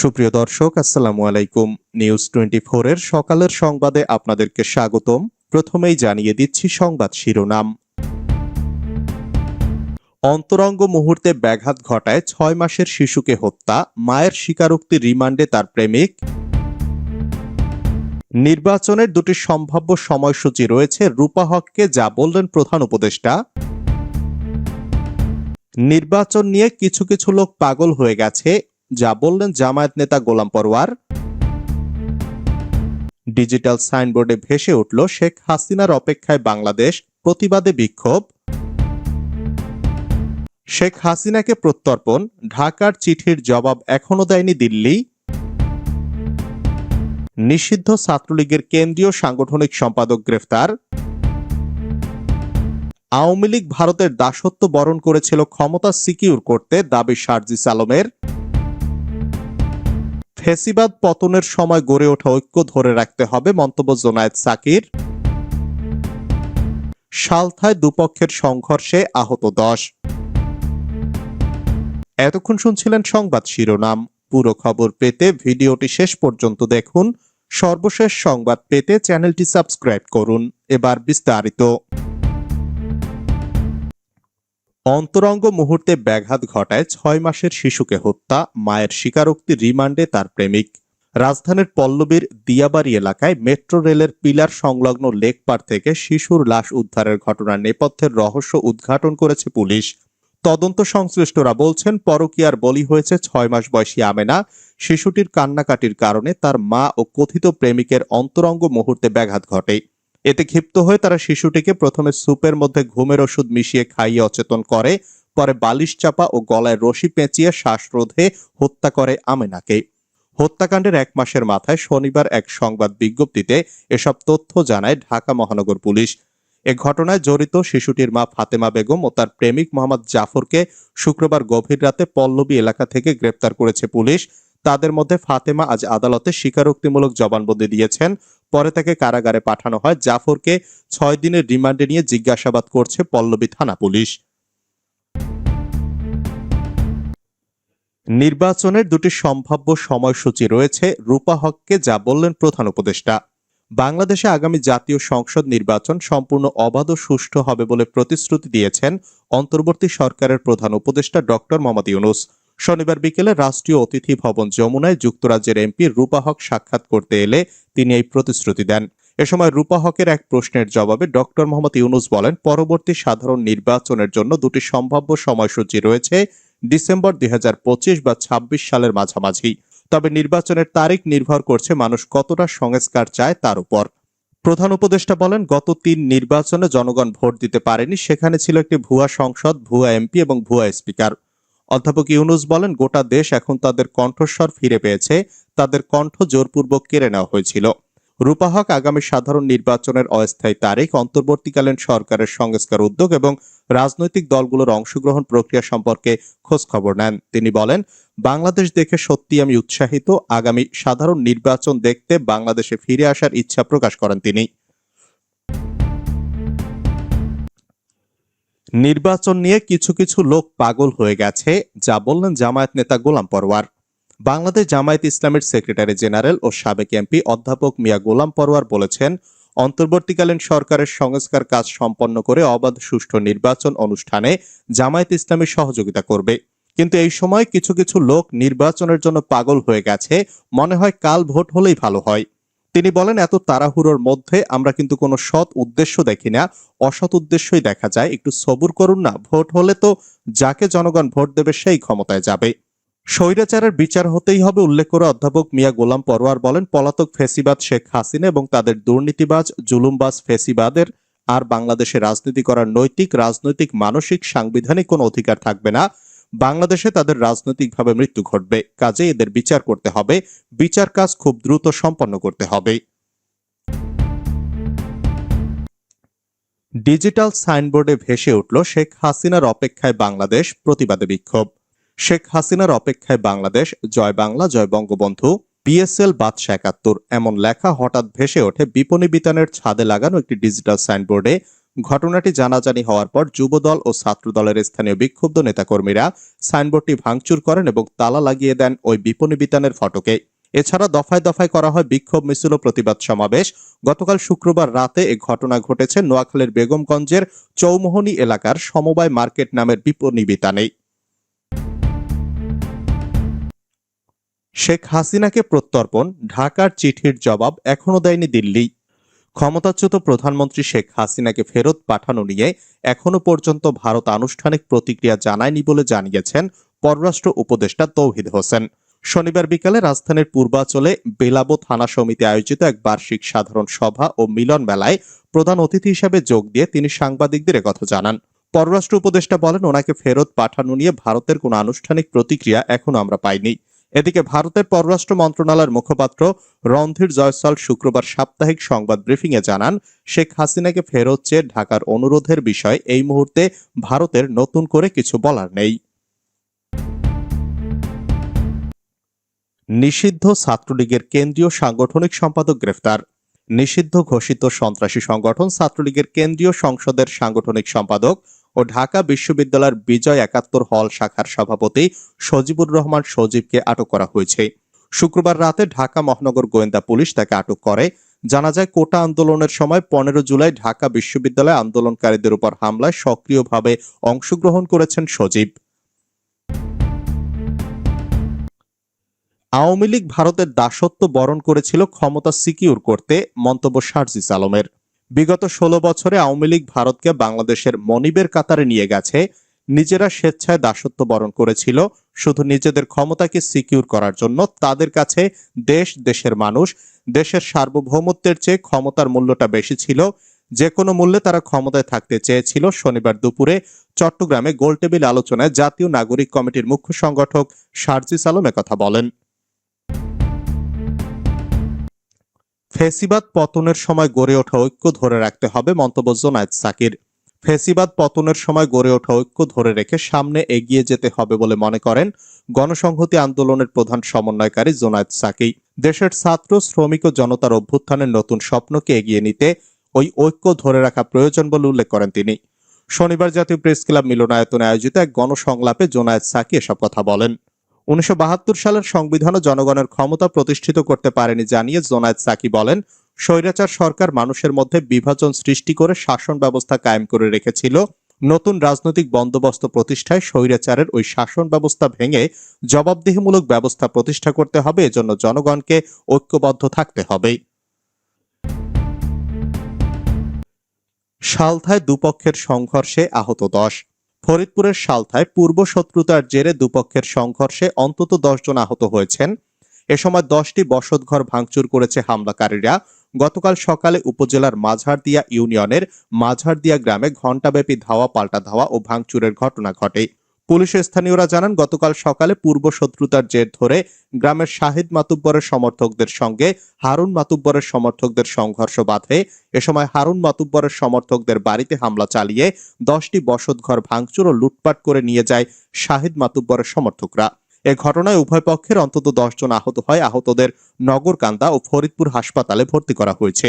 সুপ্রিয় দর্শক, আসসালামু আলাইকুম। নিউজ টোয়েন্টি এর সকালের সংবাদে আপনাদেরকে স্বাগতম। প্রথমেই জানিয়ে দিচ্ছি সংবাদ শিরোনাম। অন্তরঙ্গ মুহূর্তে ব্যাঘাত ঘটায় ছয় মাসের শিশুকে হত্যা, মায়ের স্বীকারোক্তি রিমান্ডে তার প্রেমিক। নির্বাচনের দুটি সম্ভাব্য সময়সূচি রয়েছে। রূপা হককে যা বললেন প্রধান উপদেষ্টা। নির্বাচন নিয়ে কিছু কিছু লোক পাগল হয়ে গেছে। যা বললেন জামায়াত নেতা গোলাম পরওয়ার ডিজিটাল সাইনবোর্ডে ভেসে উঠল শেখ হাসিনার অপেক্ষায় বাংলাদেশ প্রতিবাদে বিক্ষোভ। শেখ হাসিনাকে প্রত্যর্পণ, ঢাকার চিঠির জবাব এখনও দেয়নি দিল্লি। নিষিদ্ধ ছাত্রলীগের কেন্দ্রীয় সাংগঠনিক সম্পাদক গ্রেফতার। আওয়ামী লীগ ভারতের দাসত্ব বরণ করেছিল ক্ষমতা সিকিউর করতে দাবি সার্জিস আলমের ফেসিবাদ পতনের সময় গড়ে ওঠা ঐক্য ধরে রাখতে হবে, মন্তব্য জোনায়েদ সাকির। সালথায় দুপক্ষের সংঘর্ষে আহত দশ। এতক্ষণ শুনছিলেন সংবাদ শিরোনাম। পুরো খবর পেতে ভিডিওটি শেষ পর্যন্ত দেখুন। সর্বশেষ সংবাদ পেতে চ্যানেলটি সাবস্ক্রাইব করুন। এবার বিস্তারিত। অন্তরঙ্গ মুহূর্তে ব্যাঘাত ঘটায় ছয় মাসের শিশুকে হত্যা, মায়ের স্বীকারোক্তি রিমান্ডে তার প্রেমিক। রাজধানীর পল্লবীর দিয়াবাড়ি এলাকায় মেট্রো রেলের পিলার সংলগ্ন লেকপার থেকে শিশুর লাশ উদ্ধারের ঘটনার নেপথ্যের রহস্য উদ্ঘাটন করেছে পুলিশ। তদন্ত সংশ্লিষ্টরা বলছেন, পরকিয়ার বলি হয়েছে ছয় মাস বয়সী আমেনা। শিশুটির কান্নাকাটির কারণে তার মা ও কথিত প্রেমিকের অন্তরঙ্গ মুহূর্তে ব্যাঘাত ঘটে। এতে ক্ষিপ্ত হয়ে তারা শিশুটিকে প্রথমে স্যুপের মধ্যে ঘুমের ওষুধ মিশিয়ে খাইয়ে অচেতন করে, পরে বালিশ চাপা ও গলায় রশি পেঁচিয়ে শ্বাসরোধে হত্যা করে আমেনাকে। হত্যাকাণ্ডের এক মাসের মাথায় শনিবার এক সংবাদ বিজ্ঞপ্তিতে এসব তথ্য জানায় ঢাকা মহানগর পুলিশ। এ ঘটনায় জড়িত শিশুটির মা ফাতেমা বেগম ও তার প্রেমিক মোহাম্মদ জাফরকে শুক্রবার গভীর রাতে পল্লবী এলাকা থেকে গ্রেপ্তার করেছে পুলিশ। তাদের মধ্যে ফাতেমা আজ আদালতে স্বীকারোক্তিমূলক জবানবন্দি দিয়েছেন। পরে তাকে কারাগারে পাঠানো হয়। জাফরকে ছয় দিনের রিমান্ডে নিয়ে জিজ্ঞাসাবাদ করছে পল্লবী থানা পুলিশ। নির্বাচনের দুটি সম্ভাব্য সময়সূচি রয়েছে। রূপা হককে যা বললেন প্রধান উপদেষ্টা। বাংলাদেশে আগামী জাতীয় সংসদ নির্বাচন সম্পূর্ণ অবাধ ও সুষ্ঠু হবে বলে প্রতিশ্রুতি দিয়েছেন অন্তর্বর্তী সরকারের প্রধান উপদেষ্টা ডক্টর মোহাম্মদ ইউনুস। শনিবার বিকেলে রাষ্ট্রীয় অতিথি ভবন যমুনায় যুক্তরাজ্যের এমপি রূপা হক সাক্ষাৎ করতে এলে তিনি এই প্রতিশ্রুতি দেন। এ সময় রূপা হকের এক প্রশ্নের জবাবে ডক্টর মোহাম্মদ ইউনুস বলেন, পরবর্তী সাধারণ নির্বাচনের জন্য দুটি সম্ভাব্য সময়সূচি রয়েছে, ডিসেম্বর দুই হাজার পঁচিশ বা ২৬ সালের মাঝামাঝি। তবে নির্বাচনের তারিখ নির্ভর করছে মানুষ কতটা সংস্কার চায় তার উপর। প্রধান উপদেষ্টা বলেন, গত তিন নির্বাচনে জনগণ ভোট দিতে পারেনি, সেখানে ছিল একটি ভুয়া সংসদ, ভুয়া এমপি এবং ভুয়া স্পিকার। অধ্যাপক ইউনুস বলেন, গোটা দেশ এখন তাদের কণ্ঠস্বর ফিরে পেয়েছে। তাদের কণ্ঠ জোরপূর্বক কেড়ে নেওয়া হয়েছিল। রূপা হক আগামী সাধারণ নির্বাচনের অস্থায়ী তারিখ, অন্তর্বর্তীকালীন সরকারের সংস্কার উদ্যোগ এবং রাজনৈতিক দলগুলোর অংশগ্রহণ প্রক্রিয়া সম্পর্কে খোঁজ খবর নেন। তিনি বলেন, বাংলাদেশ দেখে সত্যি আমি উৎসাহিত। আগামী সাধারণ নির্বাচন দেখতে বাংলাদেশে ফিরে আসার ইচ্ছা প্রকাশ করেন তিনি। নির্বাচন নিয়ে কিছু কিছু লোক পাগল হয়ে গেছে, যা বললেন জামায়াত নেতা গোলাম পরওয়ার বাংলাদেশ জামায়াত ইসলামের সেক্রেটারি জেনারেল ও সাবেক এমপি অধ্যাপক মিয়া গোলাম পরওয়ার বলেছেন, অন্তর্বর্তীকালীন সরকারের সংস্কার কাজ সম্পন্ন করে অবাধ সুষ্ঠু নির্বাচন অনুষ্ঠানে জামায়াত ইসলামী সহযোগিতা করবে। কিন্তু এই সময় কিছু কিছু লোক নির্বাচনের জন্য পাগল হয়ে গেছে, মনে হয় কাল ভোট হলেই ভালো হয়। তিনি বলেন, এত তাড়াহুড়োর মধ্যে আমরা কিন্তু কোনো সৎ উদ্দেশ্য দেখি না। অসৎ উদ্দেশ্যই দেখা যায়। একটু সবুর করুন না। ভোট হলে তো যাকে জনগণ ভোট দেবে সেই ক্ষমতায় যাবে। স্বৈরাচারের বিচার হতেই হবে, উল্লেখ করে অধ্যাপক মিয়া গোলাম পরোয়ার বলেন, পলাতক ফেসিবাদ শেখ হাসিনা এবং তাদের দুর্নীতিবাজ, জুলুমবাজ ফেসিবাদের আর বাংলাদেশে রাজনীতি করার নৈতিক, রাজনৈতিক, মানসিক, সাংবিধানিক কোনো অধিকার থাকবে না। বাংলাদেশে তাদের রাজনৈতিকভাবে মৃত্যু ঘটবে। কাজে এদের বিচার করতে হবে। বিচার কাজ খুব দ্রুত সম্পন্ন করতে হবে। ডিজিটাল সাইনবোর্ডে ভেসে উঠল শেখ হাসিনার অপেক্ষায় বাংলাদেশ প্রতিবাদে বিক্ষোভ। শেখ হাসিনার অপেক্ষায় বাংলাদেশ, জয় বাংলা, জয় বঙ্গবন্ধু, বিএসএল বাদশা একাত্তর, এমন লেখা হঠাৎ ভেসে ওঠে বিপণী বিতানের ছাদে লাগানো একটি ডিজিটাল সাইনবোর্ডে। ঘটনাটি জানাজানি হওয়ার পর যুবদল ও ছাত্রদলের স্থানীয় বিক্ষুব্ধ নেতাকর্মীরা সাইনবোর্ডটি ভাঙচুর করেন এবং তালা লাগিয়ে দেন ওই বিপণী বিতানের ফটকে। এছাড়া দফায় দফায় করা হয় বিক্ষোভ মিছিল ও প্রতিবাদ সমাবেশ। গতকাল শুক্রবার রাতে এ ঘটনা ঘটেছে নোয়াখালীর বেগমগঞ্জের চৌমোহনী এলাকার সমবায় মার্কেট নামের বিপণী বিতানে। শেখ হাসিনাকে প্রত্যর্পণ, ঢাকার চিঠির জবাব এখনও দেয়নি দিল্লি। ক্ষমতাচ্যুত প্রধানমন্ত্রী শেখ হাসিনাকে ফেরত পাঠানো নিয়ে এখনও পর্যন্ত ভারত আনুষ্ঠানিক প্রতিক্রিয়া জানায়নি বলে জানিয়েছেন পররাষ্ট্র উপদেষ্টা তৌহিদ হোসেন। শনিবার বিকালে রাজধানীর পূর্বাঞ্চলে বেলাবো থানা সমিতি আয়োজিত এক বার্ষিক সাধারণ সভা ও মিলন মেলায় প্রধান অতিথি হিসেবে যোগ দিয়ে তিনি সাংবাদিকদের কথা জানান। পররাষ্ট্র উপদেষ্টা বলেন, ওনাকে ফেরত পাঠানো নিয়ে ভারতের কোনো আনুষ্ঠানিক প্রতিক্রিয়া এখনও আমরা পাইনি। এদিকে ভারতের পররাষ্ট্র মন্ত্রণালয়ের মুখপাত্র রণধীর জয়সওয়াল শুক্রবার সাপ্তাহিক সংবাদ ব্রিফিংয়ে জানান, শেখ হাসিনাকে ফেরত চেয়ে ঢাকার অনুরোধের বিষয়ে এই মুহূর্তে ভারতের নতুন করে কিছু বলার নেই। নিষিদ্ধ ছাত্রলীগের কেন্দ্রীয় সাংগঠনিক সম্পাদক গ্রেফতার। নিষিদ্ধ ঘোষিত সন্ত্রাসী সংগঠন ছাত্রলীগের কেন্দ্রীয় সংসদের সাংগঠনিক সম্পাদক ও ঢাকা বিশ্ববিদ্যালয়ের বিজয় একাত্তর হল শাখার সভাপতি সজিবুর রহমান সজীবকে আটক করা হয়েছে। শুক্রবার রাতে ঢাকা মহানগর গোয়েন্দা পুলিশ তাকে আটক করে। জানা যায়, কোটা আন্দোলনের সময় পনেরো জুলাই ঢাকা বিশ্ববিদ্যালয় আন্দোলনকারীদের উপর হামলায় সক্রিয়ভাবে অংশগ্রহণ করেছেন সজীব। আওয়ামী লীগ ভারতের দাসত্ব বরণ করেছিল ক্ষমতা সিকিউর করতে, মন্তব্য শারজিস আলমের। বিগত ষোলো বছরে আওয়ামী লীগ ভারতকে বাংলাদেশের মনিবের কাতারে নিয়ে গেছে। নিজেরা স্বেচ্ছায় দাসত্ব বরণ করেছিল। শুধু নিজেদের ক্ষমতাকে সিকিউর করার জন্য তাদের কাছে দেশ দেশের মানুষ। দেশের সার্বভৌমত্বের চেয়ে ক্ষমতার মূল্যটা বেশি ছিল। যে কোনো মূল্যে তারা ক্ষমতায় থাকতে চেয়েছিল। শনিবার দুপুরে চট্টগ্রামে গোলটেবিল আলোচনায় জাতীয় নাগরিক কমিটির মুখ্য সংগঠক শারজিস আলম একথা বলেন। ফেসিবাদ পতনের সময় গড়ে ওঠা ঐক্য ধরে রাখতে হবে মন্তব্য জোনায়েদ সাকির। ফেসিবাদ পতনের সময় গড়ে ওঠা ঐক্য ধরে রেখে সামনে এগিয়ে যেতে হবে বলে মনে করেন গণসংহতি আন্দোলনের প্রধান সমন্বয়কারী জোনায়েদ সাকি। দেশের ছাত্র, শ্রমিক ও জনতার অভ্যুত্থানের নতুন স্বপ্নকে এগিয়ে নিতে ওই ঐক্য ধরে রাখা প্রয়োজন বলে উল্লেখ করেন তিনি। শনিবার জাতীয় প্রেস ক্লাব মিলনায়তনে আয়োজিত এক গণসংলাপে জোনায়েদ সাকি এসব কথা বলেন। উনিশশো বাহাত্তর সালের সংবিধানও জনগণের ক্ষমতা প্রতিষ্ঠিত করতে পারেনি জানিয়ে জোনায়েদ সাকি বলেন, স্বৈরাচার সরকার মানুষের মধ্যে বিভাজন সৃষ্টি করে শাসন ব্যবস্থা কায়েম করে রেখেছিল। নতুন রাজনৈতিক বন্দোবস্ত প্রতিষ্ঠায় স্বৈরাচারের ওই শাসন ব্যবস্থা ভেঙে জবাবদিহিমূলক ব্যবস্থা প্রতিষ্ঠা করতে হবে, এজন্য জনগণকে ঐক্যবদ্ধ থাকতে হবে। সালথায় দুপক্ষের সংঘর্ষে আহত দশ। ফরিদপুরের সালথায় পূর্ব শত্রুতার জেরে দুপক্ষের সংঘর্ষে অন্তত জন আহত হয়েছেন। এ সময় দশটি বসতঘর ভাঙচুর করেছে হামলাকারীরা। গতকাল সকালে উপজেলার মাঝারদিয়া ইউনিয়নের মাঝারদিয়া গ্রামে ঘণ্টাব্যাপী ধাওয়া, পাল্টা ধাওয়া ও ভাঙচুরের ঘটনা ঘটে। পুলিশের স্থানীয়রা জানান, গতকাল সকালে পূর্ব শত্রুতার জের ধরে গ্রামের শাহিদ মাতুব্বরের সমর্থকদের সঙ্গে হারুন মাতুব্বরের সমর্থকদের সংঘর্ষ বাধে। এ সময় হারুন মাতুব্বরের সমর্থকদের বাড়িতে হামলা চালিয়ে দশটি বসতঘর ভাঙচুর ও লুটপাট করে নিয়ে যায় শাহিদ মাতুব্বরের সমর্থকরা। এ ঘটনায় উভয় পক্ষের অন্তত দশজন আহত হয়। আহতদের নগরকান্দা ও ফরিদপুর হাসপাতালে ভর্তি করা হয়েছে।